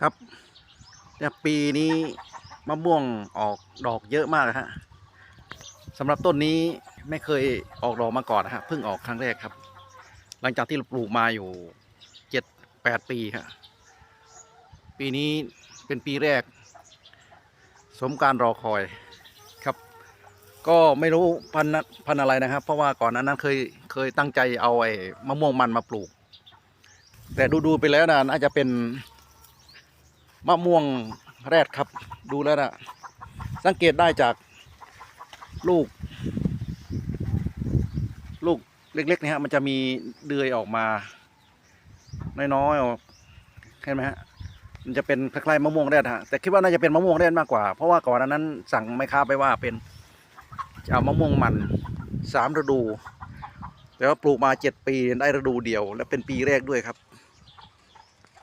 ครับเนี่ยปีนี้มะม่วงออกดอกเยอะมากนะฮะสำหรับต้นนี้ไม่เคยออกดอกมาก่อนนะฮะเพิ่งออกครั้งแรกครับ หลังจากที่เราปลูกมาอยู่เจ็ดแปดปีฮะปีนี้เป็นปีแรก สมการรอคอยครับ ก็ไม่รู้พันพันอะไรนะครับ เพราะว่าก่อนหนานั้นเคยเคยตั้งใจเอาไอ้มะม่วงมันมาปลูก แต่ดูดูๆไปแล้วนะน่าจะเป็น มะม่วงแรดครับ ดูแล้วนะสังเกตได้จากลูก ลูกเล็กๆนี่ฮะมันจะมีเดือยออกมา น้อยๆออกเห็นไหมฮะมันจะเป็นคล้ายๆมะม่วงแรดฮะแต่คิดว่าน่าจะเป็นมะม่วงแรดมากกว่า เพราะว่าก่อนหนานั้นสั่งไม่ค้าไปว่าเป็นจะเอามะม่วงมันสามฤดู แต่ว่าปลูกมาเจ็ดปีได้ฤดูเดียว และเป็นปีแรกด้วยครับ